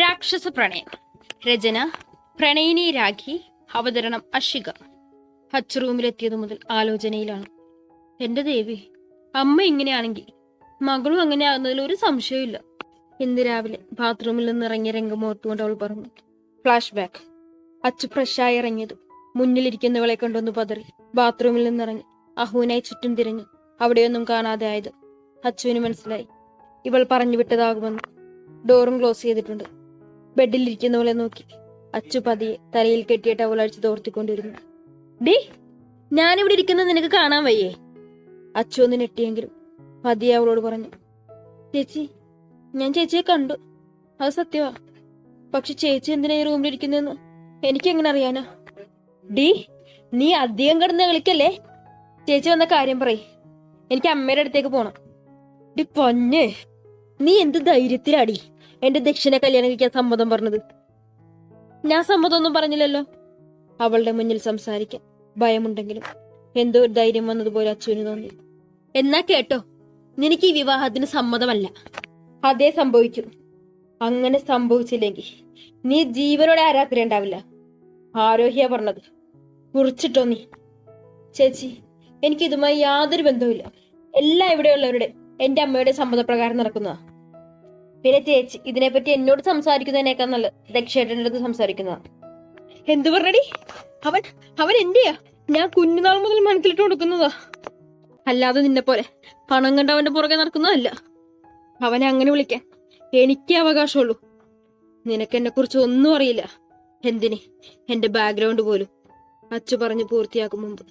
രാക്ഷസ പ്രണയം. രചന പ്രണയിനി രാഖി അവതരണം അഷിക ഹച്ച് റൂമിലെത്തിയത് മുതൽ ആലോചനയിലാണ്. എന്റെ ദേവി അമ്മ ഇങ്ങനെയാണെങ്കിൽ മകളും അങ്ങനെ ആകുന്നതിൽ ഒരു സംശയമില്ല ഇന്ന് രാവിലെ ബാത്റൂമിൽ നിന്ന് ഇറങ്ങിയ രംഗം ഓർത്തുകൊണ്ട് അവൾ പറഞ്ഞു. ഫ്ലാഷ് ബാക്ക് അച്ചു ഫ്രഷായി ഇറങ്ങിയതും മുന്നിലിരിക്കുന്നവളെ കണ്ടൊന്ന് പതറി ബാത്റൂമിൽ നിന്നിറങ്ങി അഹുവിനായി ചുറ്റും തിരിഞ്ഞു അവിടെയൊന്നും കാണാതെ ആയത്. അച്ചുവിന് മനസ്സിലായി. ഇവൾ പറഞ്ഞു വിട്ടതാകുമെന്ന്. ഡോറും ക്ലോസ് ചെയ്തിട്ടുണ്ട്. ബെഡിലിരിക്കുന്നവളെ നോക്കി. അച്ചു പതിയെ തലയിൽ കെട്ടിയ ടവലടിച്ച് തോർത്തിക്കൊണ്ടിരുന്നു. ഡി ഞാനിവിടെ ഇരിക്കുന്നത് നിനക്ക് കാണാൻ വയ്യേ? അച്ചു ഒന്ന് നെട്ടിയെങ്കിലും പതിയെ അവളോട് പറഞ്ഞു ചേച്ചി ഞാൻ ചേച്ചിയെ കണ്ടു. അത് സത്യവാ. പക്ഷെ ചേച്ചി എന്തിനാ ഈ ഇരിക്കുന്നതെന്ന് എനിക്കെങ്ങനെ അറിയാനാ? ഡി നീ അധികം കിടന്ന് കളിക്കല്ലേ? ചേച്ചി വന്ന കാര്യം പറയ്. എനിക്ക് അമ്മയുടെ അടുത്തേക്ക് പോണം. ഡി പൊന്നെ നീ എന്ത് ധൈര്യത്തിലാടി? എന്റെ ദക്ഷിണ കല്യാണം കഴിക്കാൻ സമ്മതം പറഞ്ഞത്. ഞാൻ സമ്മതമൊന്നും പറഞ്ഞില്ലല്ലോ. അവളുടെ മുന്നിൽ സംസാരിക്കാൻ ഭയമുണ്ടെങ്കിലും എന്തോ ഒരു ധൈര്യം വന്നതുപോലെ അച്ചുവിന് തോന്നി. എന്നാ കേട്ടോ നിനക്ക് ഈ വിവാഹത്തിന് സമ്മതമല്ല. അതേ സംഭവിച്ചു. അങ്ങനെ സംഭവിച്ചില്ലെങ്കിൽ നീ ജീവനോടെ ആരാധന ഉണ്ടാവില്ല ആരോഹ്യ പറഞ്ഞത്. കുറിച്ചിട്ടോ നീ? ചേച്ചി എനിക്ക് ഇതുമായി യാതൊരു ബന്ധവുമില്ല. എല്ലാം ഇവിടെയുള്ളവരുടെ എന്റെ അമ്മയുടെ സമ്മതപ്രകാരം നടക്കുന്നതാ. പിന്നെ ചേച്ചി ഇതിനെപ്പറ്റി എന്നോട് സംസാരിക്കുന്നതിനേക്കാൾ നല്ല ദക്ഷേട്ടന്റെ അടുത്ത് സംസാരിക്കുന്നതാ. എന്തു പറഞ്ഞടി? അവൻ അവൻ എന്റെയാ ഞാൻ കുഞ്ഞുനാൾ മുതൽ മനസ്സിലിട്ട് കൊടുക്കുന്നതാ. അല്ലാതെ നിന്നെ പോലെ പണം കണ്ട അവന്റെ പുറകെ നടക്കുന്നതല്ല. അവനെ അങ്ങനെ വിളിക്കാൻ എനിക്കേ അവകാശമുള്ളൂ. നിനക്ക് എന്നെ കുറിച്ച് ഒന്നും അറിയില്ല. എന്തിന്? എന്റെ ബാക്ക്ഗ്രൗണ്ട് പോലും. അച്ചു പറഞ്ഞു പൂർത്തിയാക്കും മുമ്പ്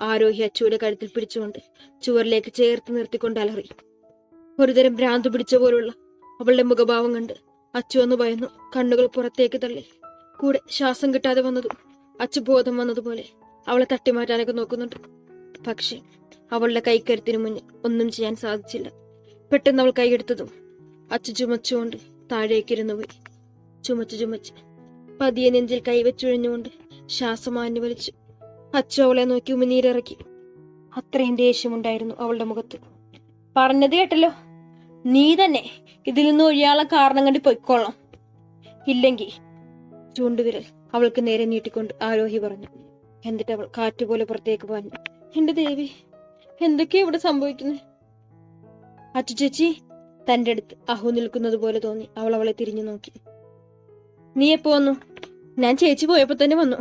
ആരോഹി അച്ചുവിടെ കഴുത്തിൽ പിടിച്ചുകൊണ്ട് ചുവരിലേക്ക് ചേർത്ത് നിർത്തിക്കൊണ്ട് അലറി. ഒരുതരം ഭ്രാന്ത് പിടിച്ച പോലുള്ള അവളുടെ മുഖഭാവം കണ്ട് അച്ചു ഒന്ന് ഭയന്നു. കണ്ണുകൾ പുറത്തേക്ക് തള്ളി. കൂടെ ശ്വാസം കിട്ടാതെ വന്നതും അച്ചു ബോധം വന്നതുപോലെ അവളെ തട്ടിമാറ്റാനൊക്കെ നോക്കുന്നുണ്ട്. പക്ഷെ അവളുടെ കൈക്കരുത്തിനു മുന്നിൽ ഒന്നും ചെയ്യാൻ സാധിച്ചില്ല. പെട്ടെന്ന് അവൾ കൈയെടുത്തതും അച്ചു ചുമച്ചുകൊണ്ട് താഴേക്കിരുന്നു പോയി. ചുമച്ച് ചുമച്ച് പതിയെ നെഞ്ചിൽ കൈവച്ചുഴിഞ്ഞുകൊണ്ട് ശ്വാസമാഞ്ഞു വലിച്ചു അച്ചു അവളെ നോക്കി ഉമിനീരിറക്കി. അത്രയും ദേഷ്യമുണ്ടായിരുന്നു അവളുടെ മുഖത്ത്. പറഞ്ഞത് കേട്ടല്ലോ. നീ തന്നെ ഇതിൽ നിന്ന് ഒഴിയാനുള്ള കാരണം കണ്ടി പൊയ്ക്കോളാം ഇല്ലെങ്കിൽ ചൂണ്ടുവിരൽ അവൾക്ക് നേരെ നീട്ടിക്കൊണ്ട് ആരോഹി പറഞ്ഞു. എന്നിട്ട് അവൾ കാറ്റുപോലെ പുറത്തേക്ക് പറഞ്ഞു എന്റെ ദേവി എന്തൊക്കെയാ ഇവിടെ സംഭവിക്കുന്നത്? അച്ചു ചേച്ചി തന്റെ അടുത്ത് അഹു നിൽക്കുന്നത് പോലെ തോന്നി. അവൾ അവളെ തിരിഞ്ഞു നോക്കി. നീ എപ്പോ വന്നു? ഞാൻ ചേച്ചി പോയപ്പോ തന്നെ വന്നു.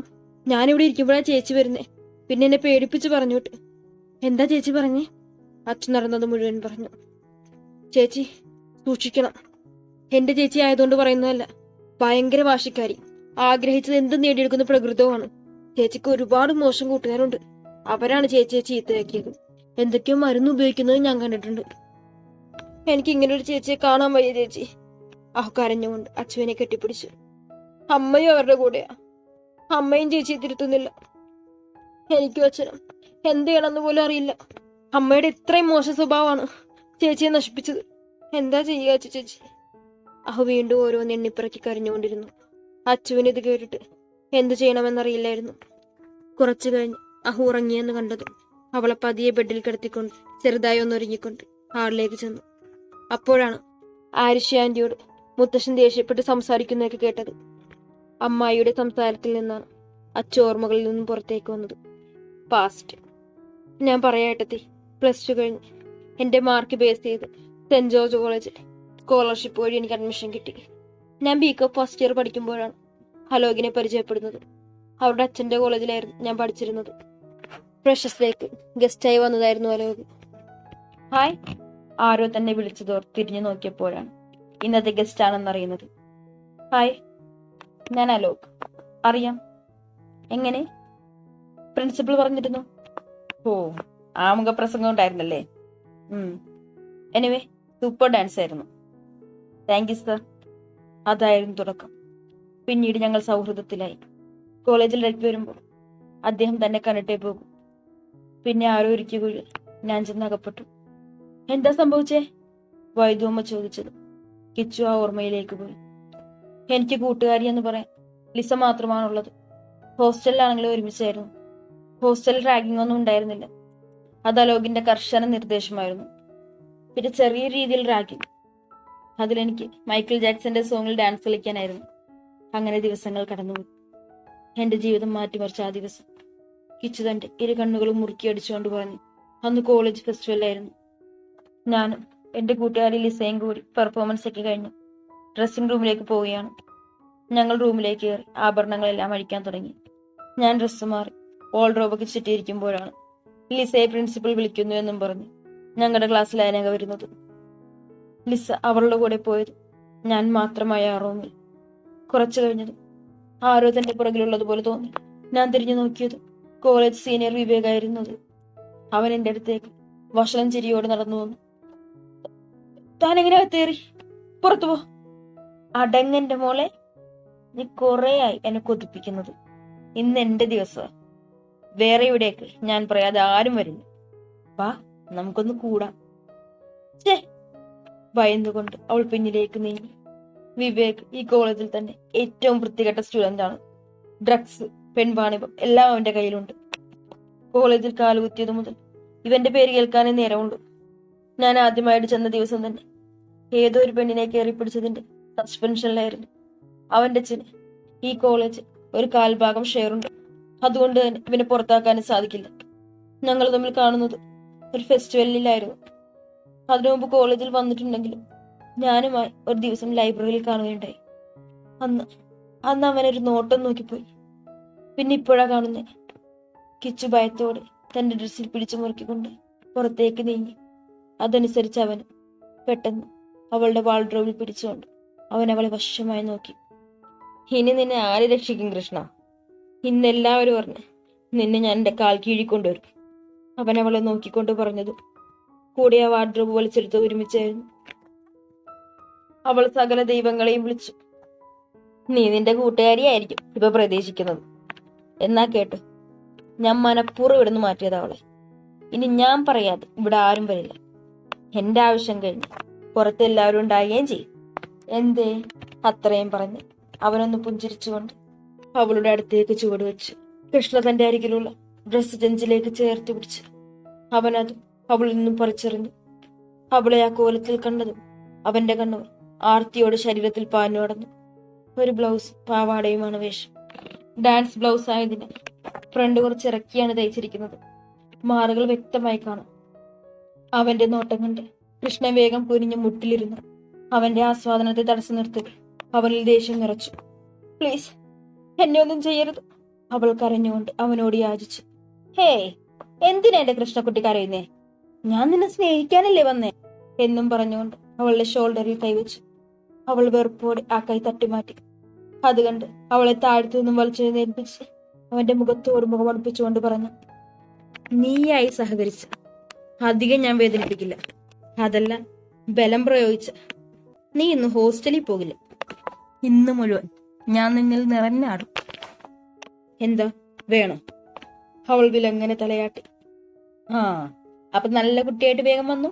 ഞാനിവിടെ ഇരിക്കുമ്പോഴാ ചേച്ചി വരുന്നേ. പിന്നെ എന്നെ പേടിപ്പിച്ച് പറഞ്ഞുട്ട്. എന്താ ചേച്ചി പറഞ്ഞേ? അച്ഛൻ നടന്നത് മുഴുവൻ പറഞ്ഞു. ചേച്ചി സൂക്ഷിക്കണം. എന്റെ ചേച്ചി ആയതുകൊണ്ട് പറയുന്നതല്ല. ഭയങ്കര വാശിക്കാരി. ആഗ്രഹിച്ചത് എന്തും നേടിയെടുക്കുന്ന പ്രകൃതവുമാണ്. ചേച്ചിക്ക് ഒരുപാട് മോശം കൂട്ടുകാരുണ്ട്. അവരാണ് ചേച്ചിയെ ചീത്തയാക്കിയത്. എന്തൊക്കെയോ മരുന്ന് ഉപയോഗിക്കുന്നത് ഞാൻ കണ്ടിട്ടുണ്ട്. എനിക്ക് ഇങ്ങനെ ഒരു ചേച്ചിയെ കാണാൻ വയ്യ ചേച്ചി. അഹ് കരഞ്ഞുകൊണ്ട് കെട്ടിപ്പിടിച്ചു. അമ്മയും അവരുടെ കൂടെയാ. അമ്മയും ചേച്ചിയെ തിരുത്തുന്നില്ല. എനിക്കും അച്ഛനും. എന്ത് ചെയ്യണമെന്ന് പോലും അറിയില്ല. അമ്മയുടെ ഇത്രയും മോശം സ്വഭാവമാണ് ചേച്ചിയെ നശിപ്പിച്ചത്. എന്താ ചെയ്യുക അച്ചു ചേച്ചി അഹു വീണ്ടും ഓരോന്ന് എണ്ണിപ്പിറക്കി കരഞ്ഞുകൊണ്ടിരുന്നു. അച്ചുവിന് ഇത് കേട്ടിട്ട് എന്തു ചെയ്യണമെന്നറിയില്ലായിരുന്നു. കുറച്ചു കഴിഞ്ഞ് അഹു ഉറങ്ങിയെന്ന് കണ്ടതും അവളെ പതിയെ ബെഡിൽ കിടത്തിക്കൊണ്ട് ചെറുതായി ഒന്നൊരുങ്ങിക്കൊണ്ട് ഹാളിലേക്ക് ചെന്നു. അപ്പോഴാണ് ആരിഷ ആന്റിയോട് മുത്തശ്ശൻ ദേഷ്യപ്പെട്ട് സംസാരിക്കുന്നതൊക്കെ കേട്ടത്. അമ്മായിയുടെ സംസാരത്തിൽ നിന്നാണ് അച്ചു ഓർമ്മകളിൽ നിന്നും പുറത്തേക്ക് വന്നത്. പാസ്റ്റ് ഞാൻ പറയാട്ടെത്തി പ്ലസ് ടു കഴിഞ്ഞ് എന്റെ മാർക്ക് ബേസ് ചെയ്ത് സെന്റ് ജോർജ് കോളേജിൽ സ്കോളർഷിപ്പ് വഴി എനിക്ക് അഡ്മിഷൻ കിട്ടി. ഞാൻ ബി കോം ഫസ്റ്റ് ഇയർ പഠിക്കുമ്പോഴാണ് അലോകിനെ പരിചയപ്പെടുന്നത്. അവരുടെ അച്ഛന്റെ കോളേജിലായിരുന്നു ഞാൻ പഠിച്ചിരുന്നത്. പ്രശസ്തേക്ക് ഗസ്റ്റായി വന്നതായിരുന്നു അലോക്. ഹായ് ആരോ തന്നെ വിളിച്ചതോർ തിരിഞ്ഞു നോക്കിയപ്പോഴാണ്. ഇന്നത്തെ ഗസ്റ്റ് ആണെന്നറിയുന്നത് ഹായ് ഞാൻ അലോക്. അറിയാം. എങ്ങനെ? പ്രിൻസിപ്പൾ പറഞ്ഞിരുന്നു. ഓ ആമുഖ പ്രസംഗം ഉണ്ടായിരുന്നല്ലേ എനിവേ സൂപ്പർ ഡാൻസ് ആയിരുന്നു. താങ്ക് യു സർ അതായിരുന്നു തുടക്കം. പിന്നീട് ഞങ്ങൾ സൗഹൃദത്തിലായി. കോളേജിൽ ഇടയ്ക്ക് വരുമ്പോൾ അദ്ദേഹം തന്നെ കണ്ടിട്ടേ പോകും. പിന്നെ ആരോ ഇരിക്കുകയിൽ ഞാൻ ചെന്നകപ്പെട്ടു എന്താ സംഭവിച്ചേ? വൈദ്യുമ്മ ചോദിച്ചത്. കിച്ചു ആ ഓർമ്മയിലേക്ക് പോയി. എനിക്ക് കൂട്ടുകാരി എന്ന് പറയാൻ ലിസ മാത്രമാണുള്ളത്. ഹോസ്റ്റലിലാണെങ്കിലും ഒരുമിച്ചായിരുന്നു. ഹോസ്റ്റൽ റാഗിംഗ് ഒന്നും ഉണ്ടായിരുന്നില്ല. അത് അലോകിന്റെ കർശന നിർദ്ദേശമായിരുന്നു. പിന്നെ ചെറിയ രീതിയിൽ റാഗിങ് അതിലെനിക്ക് മൈക്കിൾ ജാക്സന്റെ സോങ്ങിൽ ഡാൻസ് കളിക്കാനായിരുന്നു. അങ്ങനെ ദിവസങ്ങൾ കടന്നുപോയി. എന്റെ ജീവിതം മാറ്റിമറിച്ച ആ ദിവസം. കിച്ചു തന്റെ ഇരു കണ്ണുകളും മുറുക്കി അടിച്ചുകൊണ്ട് പറഞ്ഞു അന്ന് കോളേജ് ഫെസ്റ്റിവലായിരുന്നു ഞാനും എന്റെ കൂട്ടുകാരി ലിസയും കൂടി പെർഫോമൻസ് ഒക്കെ കഴിഞ്ഞു. ഡ്രസ്സിംഗ് റൂമിലേക്ക് പോവുകയാണ്. ഞങ്ങൾ റൂമിലേക്ക് കയറി ആഭരണങ്ങളെല്ലാം അഴിക്കാൻ തുടങ്ങി. ഞാൻ ഡ്രസ്സ് മാറി ഓൾ റോബൊക്കെ ചുറ്റിയിരിക്കുമ്പോഴാണ് ലിസയെ പ്രിൻസിപ്പൽ വിളിക്കുന്നു എന്നും പറഞ്ഞു ഞങ്ങളുടെ ക്ലാസ്സിൽ അനക വരുന്നത്. ലിസ അവളുടെ കൂടെ പോയത്. ഞാൻ മാത്രമായ ആ റൂമിൽ. കുറച്ചു കഴിഞ്ഞത് ആരോ തന്റെ പുറകിലുള്ളതുപോലെ തോന്നി. ഞാൻ തിരിഞ്ഞു നോക്കിയത് കോളേജ് സീനിയർ വിവേകായിരുന്നത് അവൻ എന്റെ അടുത്തേക്ക് വഷളം ചിരിയോടെ നടന്നു വന്നു. താൻ എങ്ങനെ അകത്തേറി പുറത്തു പോ. അടങ്ങന്റെ മോളെ നീ കുറേയായി എന്നെ കൊതിപ്പിക്കുന്നത്. ഇന്ന് എന്റെ ദിവസമാണ് വേറെ ഇവിടേക്ക് ഞാൻ പറയാതെ ആരും വരുന്നു വാ. നമുക്കൊന്ന് കൂടാം. ചേ ഭയന്നുകൊണ്ട് അവൾ പിന്നിലേക്ക് നീങ്ങി. വിവേക് ഈ കോളേജിൽ തന്നെ ഏറ്റവും വൃത്തികെട്ട സ്റ്റുഡന്റ് ആണ് ഡ്രഗ്സ് പെൺവാണിഭം എല്ലാം അവന്റെ കയ്യിലുണ്ട്. കോളേജിൽ കാലുകുത്തിയത് മുതൽ ഇവന്റെ പേര് കേൾക്കാനേ നേരമുണ്ട് ഞാൻ ആദ്യമായിട്ട് ചെന്ന ദിവസം തന്നെ ഏതോ ഒരു പെണ്ണിനെ കയറി പിടിച്ചതിന്റെ സസ്പെൻഷനിലായിരുന്നു. അവന്റെ അച്ഛന് ഈ കോളേജ് ഒരു കാൽഭാഗം ഷെയർ ഉണ്ട് അതുകൊണ്ട് തന്നെ ഇവനെ പുറത്താക്കാനും സാധിക്കില്ല. ഞങ്ങൾ തമ്മിൽ കാണുന്നത് ഒരു ഫെസ്റ്റിവലിലായിരുന്നു അതിനു മുമ്പ് കോളേജിൽ വന്നിട്ടുണ്ടെങ്കിലും ഞാനുമായി ഒരു ദിവസം ലൈബ്രറിയിൽ കാണുകയുണ്ടായി. അന്ന് അന്ന് അവനൊരു നോട്ടം നോക്കിപ്പോയി. പിന്നെ ഇപ്പോഴാ കാണുന്നേ. കിച്ചു ഭയത്തോടെ തന്റെ ഡ്രസ്സിൽ പിടിച്ചു മുറുക്കിക്കൊണ്ട് പുറത്തേക്ക് നീങ്ങി. അതനുസരിച്ച് അവൻ പെട്ടെന്ന് അവളുടെ വാൾഡ്രോബിൽ പിടിച്ചുകൊണ്ട് അവൻ അവളെ വശമായി നോക്കി. ഇനി നിന്നെ ആര് രക്ഷിക്കും കൃഷ്ണ? ഇന്നെല്ലാവരും പറഞ്ഞ് നിന്നെ ഞാൻ എന്റെ കാൽ കീഴി കൊണ്ടുവരും. അവൻ അവളെ നോക്കിക്കൊണ്ട് പറഞ്ഞത്. കൂടെ ആ വാർഡ്രോബ് വലിച്ചെടുത്ത് ഒരുമിച്ചായിരുന്നു അവൾ സകല ദൈവങ്ങളെയും വിളിച്ചു. നീ നിന്റെ കൂട്ടുകാരിയായിരിക്കും ഇപ്പൊ പ്രതീക്ഷിക്കുന്നത്. എന്നാ കേട്ടു ഞാൻ മനപ്പൂർവം ഇവിടുന്ന് മാറ്റിയത് അവളെ. ഇനി ഞാൻ പറയാതെ ഇവിടെ ആരും വരില്ല. എന്റെ ആവശ്യം കഴിഞ്ഞു പുറത്ത് എല്ലാവരും ഉണ്ടാകുകയും ചെയ്യും. എന്തേ? അത്രയും പറഞ്ഞ് അവനൊന്ന് പുഞ്ചിരിച്ചുകൊണ്ട് അവളുടെ അടുത്തേക്ക് ചുവട് വെച്ച്. കൃഷ്ണ തന്റെ അരികിലുള്ള ജഞ്ചിലേക്ക് ചേർത്ത് പിടിച്ച്. അവനത് അവളിൽ നിന്നും പറിച്ചെറിഞ്ഞു. അവളെ ആ കോലത്തിൽ കണ്ടതും അവന്റെ കണ്ണുകൾ ആർത്തിയോടെ ശരീരത്തിൽ പാഞ്ഞു ഒരു ബ്ലൗസ് പാവാടയുമാണ് വേഷം. ഡാൻസ് ബ്ലൗസ് ആയതിനാൽ ഫ്രണ്ട് കുറച്ച് ഇറക്കിയാണ് തയ്ച്ചിരിക്കുന്നത്. മാറുകൾ വ്യക്തമായി കാണാം. അവന്റെ നോട്ടം കണ്ട് കൃഷ്ണ വേഗം കുനിഞ്ഞു മുട്ടിലിരുന്നു. അവന്റെ ആസ്വാദനത്തെ തടസ്സം നിർത്തി അവനിൽ ദേഷ്യം നിറച്ചു. പ്ലീസ് എന്നെ ഒന്നും ചെയ്യരുത് അവൾ കരഞ്ഞുകൊണ്ട് അവനോട് യാചിച്ചു. ഹേയ് എന്തിനാ എന്റെ കൃഷ്ണക്കുട്ടി കരയുന്നേ? ഞാൻ നിന്നെ സ്നേഹിക്കാനല്ലേ വന്നേ? എന്നും പറഞ്ഞുകൊണ്ട് അവളുടെ ഷോൾഡറിൽ കൈവച്ചു. അവൾ വെറുപ്പോടെ ആ കൈ തട്ടിമാറ്റി. അത് കണ്ട് അവളെ താഴ്ത്തു നിന്നും വലിച്ചെഴുന്നേൽപ്പിച്ച് അവന്റെ മുഖത്തോട് മുഖമടുപ്പിച്ചുകൊണ്ട് പറഞ്ഞു നീയായി സഹകരിച്ച. അധികം ഞാൻ വേദനിപ്പിക്കില്ല. അതല്ല ബലം പ്രയോഗിച്ച. നീ ഇന്ന് ഹോസ്റ്റലിൽ പോകില്ല. ഇന്ന് മുഴുവൻ ഞാൻ നിന്നിൽ നിറഞ്ഞാടും. എന്താ? വേണോ? അവൾ വിലങ്ങനെ തലയാട്ടി. ആ അപ്പൊ നല്ല കുട്ടിയായിട്ട് വേഗം വന്നു.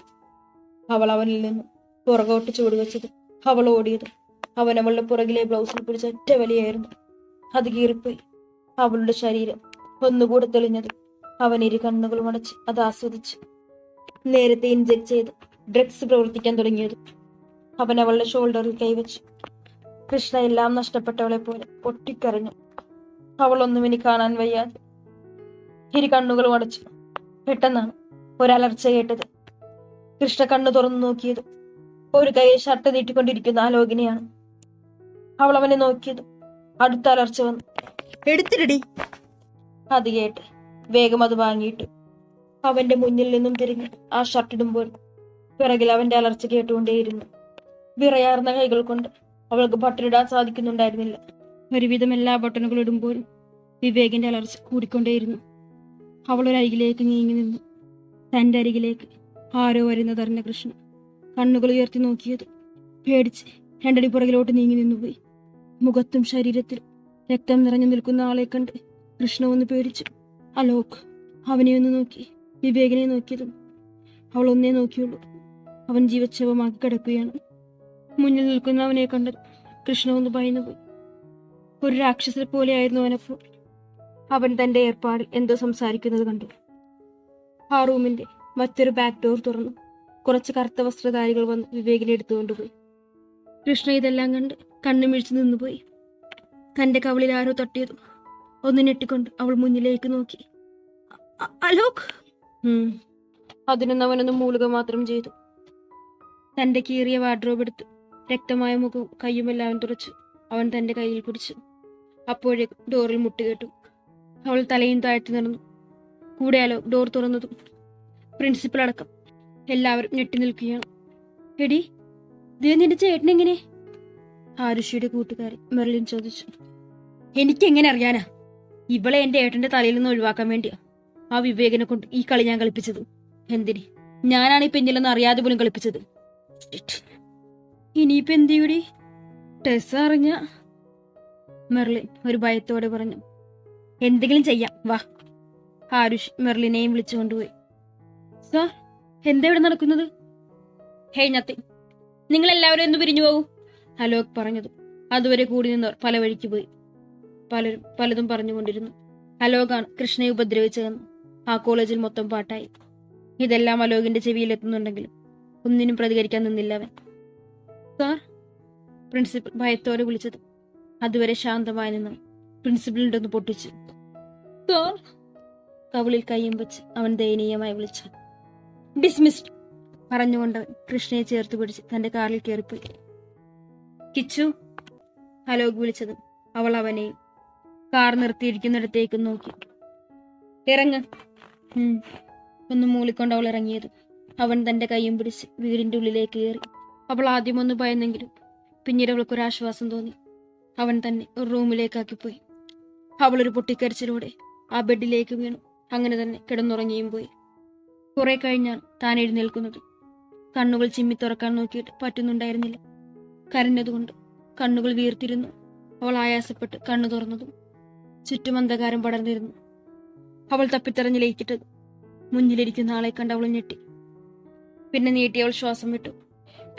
അവൾ അവനിൽ നിന്നും പുറകോട്ട് ചൂട് വെച്ചത്. അവൾ ഓടിയത്. അവൻ അവളുടെ പുറകിലെ ബ്ലൗസിൽ പിടിച്ച ഒറ്റ വലിയായിരുന്നു. അത് കീറിപ്പോയി. അവളുടെ ശരീരം ഒന്നുകൂടെ തെളിഞ്ഞത്. അവൻ ഇരു കണ്ണുകളും അടച്ച് അത് ആസ്വദിച്ചു നേരത്തെ ഇൻജെക്ട് ചെയ്ത് ഡ്രഗ്സ് പ്രവർത്തിക്കാൻ തുടങ്ങിയത്. അവൻ അവളുടെ ഷോൾഡറിൽ കൈവച്ചു കൃഷ്ണ എല്ലാം നഷ്ടപ്പെട്ടവളെ പോലെ പൊട്ടിക്കരഞ്ഞു. അവളൊന്നും ഇനി കാണാൻ വയ്യാതെ ഇരു കണ്ണുകളും അടച്ചു പെട്ടെന്നാണ് ഒരലർച്ച കേട്ടത്. കൃഷ്ണ കണ്ണു തുറന്നു നോക്കിയത് ഒരു കൈ ഷർട്ട് നീട്ടിക്കൊണ്ടിരിക്കുന്ന ആലോകിനെയാണ് അവൾ അവനെ നോക്കിയത് അടുത്ത അലർച്ച വന്നു. എടുത്തിടടി. അത് കേട്ട് വേഗം അത് വാങ്ങിയിട്ടു. അവന്റെ മുന്നിൽ നിന്നും തിരിഞ്ഞ് ആ ഷർട്ട് ഇടുമ്പോൾ പിറകിൽ അവന്റെ അലർച്ച കേട്ടുകൊണ്ടേയിരുന്നു. വിറയാർന്ന കൈകൾ കൊണ്ട് അവൾക്ക് ബട്ടണിടാൻ സാധിക്കുന്നുണ്ടായിരുന്നില്ല. ഒരുവിധം എല്ലാ ബട്ടണുകളും ഇടുമ്പോഴും വിവേകിന്റെ അലർച്ച കൂടിക്കൊണ്ടേയിരുന്നു. അരികിലേക്ക് നീങ്ങി നിന്നു. തന്റെ അരികിലേക്ക് ആരോ വരുന്നതറിഞ്ഞ കൃഷ്ണ കണ്ണുകൾ ഉയർത്തി നോക്കിയത്. പേടിച്ച് രണ്ടടി പുറകിലോട്ട് നീങ്ങി നിന്നുപോയി മുഖത്തും ശരീരത്തിൽ രക്തം നിറഞ്ഞു നിൽക്കുന്ന ആളെ കണ്ട് കൃഷ്ണ ഒന്ന് പേടിച്ചു. അലോക് അവനെ ഒന്ന് നോക്കി വിവേകിനെ നോക്കിയതും അവൾ ഒന്നേ നോക്കിയുള്ളൂ. അവൻ ജീവച്ഛവമാക്കി കിടക്കുകയാണ്. മുന്നിൽ നിൽക്കുന്ന അവനെ കണ്ട് കൃഷ്ണ ഒന്ന് ഭയന്നുപോയി. ഒരു രാക്ഷസരെ പോലെയായിരുന്നു അവനപ്പോൾ അവൻ തന്റെ ഏർപ്പാടിൽ എന്തോ സംസാരിക്കുന്നത് കണ്ടു. ആ റൂമിന്റെ മറ്റൊരു ബാക്ക് ഡോർ തുറന്നു. കുറച്ച് കറുത്ത വസ്ത്രധാരികൾ വന്ന് വിവേകിനെ എടുത്തുകൊണ്ടുപോയി. കൃഷ്ണ ഇതെല്ലാം കണ്ട് കണ്ണുമിഴിച്ച് നിന്നുപോയി. തന്റെ കവളിൽ ആരോ തട്ടിയതും ഒന്ന് ഞെട്ടിക്കൊണ്ട് അവൾ മുന്നിലേക്ക് നോക്കി. "അ- അലോക്. അതിനൊന്നും അവനൊന്ന് മൂളുക മാത്രം ചെയ്തു. തന്റെ കീറിയ വാർഡ്രോബ് എടുത്ത് രക്തമായ മുഖവും കയ്യുമെല്ലാം തുറച്ചു അവൻ തന്റെ കയ്യിൽ പിടിച്ചു അപ്പോഴേക്കും ഡോറിൽ മുട്ടുകേട്ടു. അവൾ തലയും താഴ്ത്തി നടന്നു. കൂടെയാലോ? ഡോർ തുറന്നതും. പ്രിൻസിപ്പൽ അടക്കം. എല്ലാവരും ഞെട്ടി നിൽക്കുകയാണ്. എടി ദേ നിന്റെ ചേട്ടനെങ്ങനെ ആരുഷിയുടെ കൂട്ടുകാരി മെറിലിൻ ചോദിച്ചു. എനിക്കെങ്ങനെ അറിയാനാ? ഇവളെ എന്റെ ഏട്ടന്റെ തലയിൽ നിന്ന് ഒഴിവാക്കാൻ വേണ്ടിയാ. ആ വിവേകനെ കൊണ്ട് ഈ കളി ഞാൻ കളിപ്പിച്ചത്. എന്തിന്? ഞാനാണ് ഈ പെഞ്ഞിലെന്ന് അറിയാതെ പോലും കളിപ്പിച്ചത്. ഇനിയിപ്പെന്തിയുടി ടെസ് അറിഞ്ഞ മെർലിൻ ഒരു ഭയത്തോടെ പറഞ്ഞു. എന്തെങ്കിലും ചെയ്യാം. വാ. ഹാരുഷ് മെർലിനെയും വിളിച്ചു കൊണ്ടുപോയി. സാർ എന്താ ഇവിടെ നടക്കുന്നത്? ഹേ നത്തിങ് നിങ്ങൾ എല്ലാവരും എന്ന് പിരിഞ്ഞു പോകൂ അലോക് പറഞ്ഞത്. അതുവരെ കൂടി നിന്നവർ പല വഴിക്ക് പോയി. പലരും പലതും പറഞ്ഞുകൊണ്ടിരുന്നു. അലോകാണ് കൃഷ്ണയെ ഉപദ്രവിച്ചതെന്ന്. ആ കോളേജിൽ മൊത്തം പാട്ടായി. ഇതെല്ലാം അലോകിന്റെ ചെവിയിലെത്തുന്നുണ്ടെങ്കിലും ഒന്നിനും പ്രതികരിക്കാൻ നിന്നില്ല അവൻ. സാർ പ്രിൻസിപ്പൽ ഭയത്തോടെ വിളിച്ചത്. അതുവരെ ശാന്തമായി നിന്നവൻ പ്രിൻസിപ്പലിന്റെ ഒന്ന് പൊട്ടിച്ചു. സാർ കവിളിൽ കയ്യും വെച്ച് അവൻ ദയനീയമായി വിളിച്ചു. ഡിസ്മിസ്ഡ് പറഞ്ഞുകൊണ്ട് കൃഷ്ണയെ ചേർത്ത് പിടിച്ച് തന്റെ കാറിൽ കയറിപ്പോയി. കിച്ചു അലോക് വിളിച്ചതും അവൾ അവനെ കാർ നിർത്തിയിരിക്കുന്നിടത്തേക്ക് നോക്കി. ഇറങ്ങ്. ഒന്ന് മൂളിക്കൊണ്ട് അവൾ ഇറങ്ങിയത്. അവൻ തന്റെ കൈയും പിടിച്ച് വീടിന്റെ ഉള്ളിലേക്ക് കയറി. അവൾ ആദ്യം ഒന്ന് ഭയന്നെങ്കിലും പിന്നീട് അവൾക്കൊരാശ്വാസം തോന്നി. അവൻ തന്നെ ഒരു റൂമിലേക്കാക്കി അവൾ ഒരു പൊട്ടിക്കരച്ചിലൂടെ ആ ബെഡിലേക്ക് വീണു. അങ്ങനെ തന്നെ കിടന്നുറങ്ങിയും പോയി. കുറെ കഴിഞ്ഞാണ് താൻ എഴുന്നേൽക്കുന്നത്. കണ്ണുകൾ ചിമ്മി തുറക്കാൻ നോക്കിയിട്ട് പറ്റുന്നുണ്ടായിരുന്നില്ല. കരഞ്ഞതുകൊണ്ട് കണ്ണുകൾ വീർത്തിരുന്നു. അവൾ ആയാസപ്പെട്ട് കണ്ണു തുറന്നതും ചുറ്റും അന്ധകാരം പടർന്നിരുന്നു. അവൾ തപ്പിത്തെറഞ്ഞ് ലയിച്ചിട്ടത് മുന്നിലിരിക്കുന്ന ആളെ കണ്ട് അവൾ ഞെട്ടി. പിന്നെ നീട്ടിയവൾ ശ്വാസം വിട്ടു.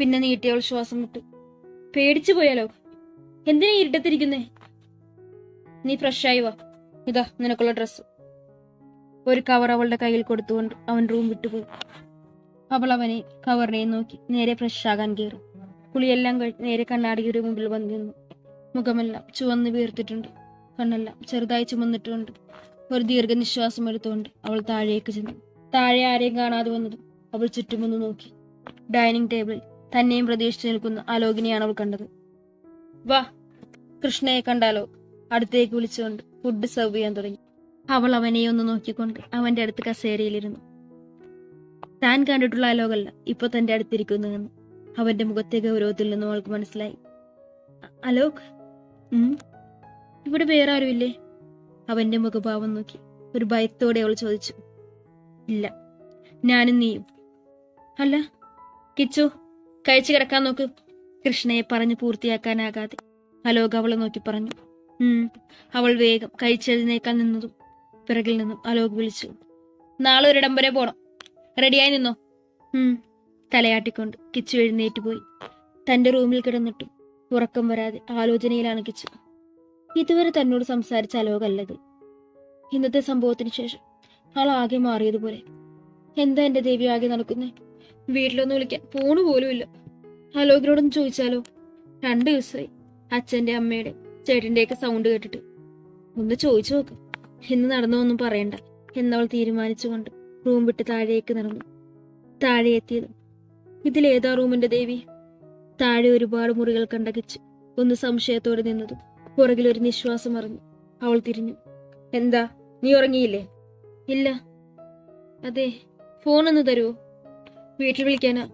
പിന്നെ നീട്ടിയവൾ ശ്വാസം വിട്ടു. പേടിച്ചു പോയാലോ? എന്തിനാ ഇരുട്ടത്തിരിക്കുന്നേ? നീ ഫ്രഷായി വാ. ഇതാ നിനക്കുള്ള ഡ്രസ്സ് ഒരു കവർ അവളുടെ കയ്യിൽ കൊടുത്തുകൊണ്ട് അവൻ റൂം വിട്ടുപോയി അവൾ അവനെ കവറിനെ നോക്കി നേരെ ഫ്രഷ് കയറി കുളിയെല്ലാം കഴിഞ്ഞ് നേരെ കണ്ണാടിയുടെ മുമ്പിൽ വന്നു നിന്നു. മുഖമെല്ലാം ചുവന്ന് വീർത്തിട്ടുണ്ട്. കണ്ണെല്ലാം ചെറുതായി ചുമന്നിട്ടുണ്ട്. ഒരു ദീർഘനിശ്വാസം എടുത്തുകൊണ്ട് അവൾ താഴേക്ക് ചെന്നു. താഴെ ആരെയും കാണാതെ വന്നതും അവൾ ചുറ്റുമൊന്ന് നോക്കി. ഡൈനിങ് ടേബിളിൽ തന്നെയും പ്രതീക്ഷിച്ചു നിൽക്കുന്ന അലോകിനെയാണ് അവൾ കണ്ടത്. വാ കൃഷ്ണയെ കണ്ടാലോ? അടുത്തേക്ക് വിളിച്ചുകൊണ്ട് ഫുഡ് സെർവ് ചെയ്യാൻ തുടങ്ങി. അവൾ അവനെ ഒന്ന് നോക്കിക്കൊണ്ട് അവന്റെ അടുത്ത് കസേരയിലിരുന്നു. താൻ കണ്ടിട്ടുള്ള അലോകല്ല ഇപ്പൊ തന്റെ അടുത്തിരിക്കുന്നതെന്ന് അവന്റെ മുഖത്തെ ഗൗരവത്തിൽ നിന്നും അവൾക്ക് മനസ്സിലായി. "അ- അലോക് ഇവിടെ വേറെ ആരുമില്ലേ? അവന്റെ മുഖഭാവം നോക്കി. ഒരു ഭയത്തോടെ അവൾ ചോദിച്ചു. ഇല്ല ഞാനും നീയും. അല്ല കിച്ചു കഴിച്ചു കിടക്കാൻ നോക്ക്. കൃഷ്ണയെ പറഞ്ഞു പൂർത്തിയാക്കാനാകാതെ അലോക് അവളെ നോക്കി പറഞ്ഞു. അവൾ വേഗം കഴിച്ചെഴുന്നേക്കാൻ നിന്നതും പിറകിൽ നിന്നും അലോക് വിളിച്ചു. നാളെ ഒരിടം വരെ പോണം. റെഡിയായി നിന്നോ? തലയാട്ടിക്കൊണ്ട് കിച്ചു എഴുന്നേറ്റ് പോയി. തന്റെ റൂമിൽ കിടന്നിട്ടും ഉറക്കം വരാതെ ആലോചനയിലാണ് കിച്ചു. ഇതുവരെ തന്നോട് സംസാരിച്ച അലോകല്ലത് ഇന്നത്തെ സംഭവത്തിന് ശേഷം ആൾ ആകെ മാറിയതുപോലെ. എന്താ എന്റെ ദേവി ആകെ നടക്കുന്നേ? വീട്ടിലൊന്നും വിളിക്കാൻ പോലും ഇല്ല അലോകിനോടൊന്ന് ചോദിച്ചാലോ? രണ്ടു ദിവസമായി അച്ഛന്റെ അമ്മയുടെ ചേട്ടന്റെയൊക്കെ സൗണ്ട് കേട്ടിട്ട്. ഒന്ന് ചോദിച്ചു നോക്ക്. ഇന്ന് നടന്നൊന്നും പറയണ്ട. എന്നവൾ തീരുമാനിച്ചുകൊണ്ട് റൂം വിട്ട് താഴേക്ക് നടന്നു. താഴെ എത്തിയത്. ഇതിലേതാ റൂമിന്റെ ദേവി? താഴെ ഒരുപാട് മുറികൾ കണ്ടകിച്ച് ഒന്ന് സംശയത്തോടെ നിന്നതും പുറകിൽ ഒരു നിശ്വാസം അറിഞ്ഞു. അവൾ തിരിഞ്ഞു. എന്താ? നീ ഉറങ്ങിയില്ലേ? ഇല്ല. അതെ. ഫോൺ ഒന്ന് തരുമോ വീട്ടിൽ വിളിക്കാനാ?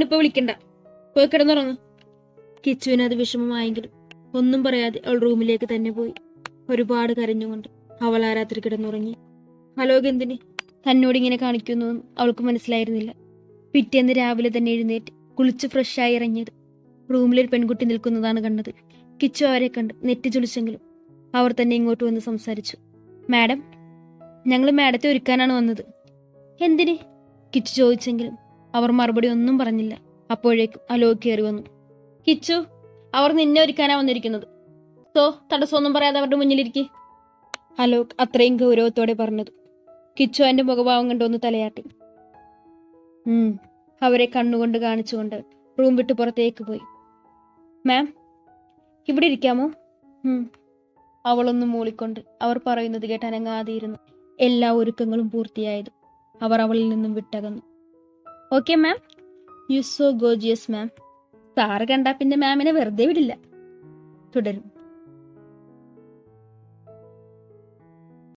ഇപ്പൊ വിളിക്കണ്ട. പോയി കിടന്നുറങ്ങ്. കിച്ചുവിന് അത് വിഷമമായെങ്കിലും ഒന്നും പറയാതെ അവൾ റൂമിലേക്ക് തന്നെ പോയി. ഒരുപാട് കരഞ്ഞുകൊണ്ട് അവൾ ആ രാത്രി കിടന്നുറങ്ങി. അലോക് എന്തിന് തന്നോട് ഇങ്ങനെ കാണിക്കുന്നു അവൾക്ക് മനസ്സിലായിരുന്നില്ല. പിറ്റേന്ന് രാവിലെ തന്നെ എഴുന്നേറ്റ് കുളിച്ച് ഫ്രഷായി ഇറങ്ങിയത്. റൂമിലൊരു പെൺകുട്ടി നിൽക്കുന്നതാണ് കണ്ടത്. കിച്ചു അവരെ കണ്ട് നെറ്റി ചുളിച്ചെങ്കിലും അവർ തന്നെ ഇങ്ങോട്ട് വന്ന് സംസാരിച്ചു. മാഡം ഞങ്ങൾ മാഡത്തെ ഒരുക്കാനാണ് വന്നത്. എന്തിന്? കിച്ചു ചോദിച്ചെങ്കിലും അവർ മറുപടി ഒന്നും പറഞ്ഞില്ല. അപ്പോഴേക്കും അലോക് കയറി വന്നു. കിച്ചു അവർ നിന്നെ ഒരുക്കാനാ വന്നിരിക്കുന്നത്. സോ തടസ്സമൊന്നും പറയാതെ അവരുടെ മുന്നിലിരിക്കെ. അലോക് അത്രയും ഗൗരവത്തോടെ പറഞ്ഞത്. കിച്ചു അവന്റെ മുഖഭാവം കണ്ടൊന്ന് തലയാട്ടി. അവരെ കണ്ണുകൊണ്ട് കാണിച്ചുകൊണ്ട് റൂം വിട്ട് പുറത്തേക്ക് പോയി. മാം ഇവിടെ ഇരിക്കാമോ? അവളൊന്നും മൂളിക്കൊണ്ട് അവർ പറയുന്നത് കേട്ട് അനങ്ങാതെയിരുന്നു എല്ലാ ഒരുക്കങ്ങളും പൂർത്തിയായത് അവർ അവളിൽ നിന്നും വിട്ടകന്നു. Okay ma'am you so gorgeous ma'am sir കണ്ടാ പിന്നെ മാമിനെ വെറുതെ വിടില്ല. തുടരും.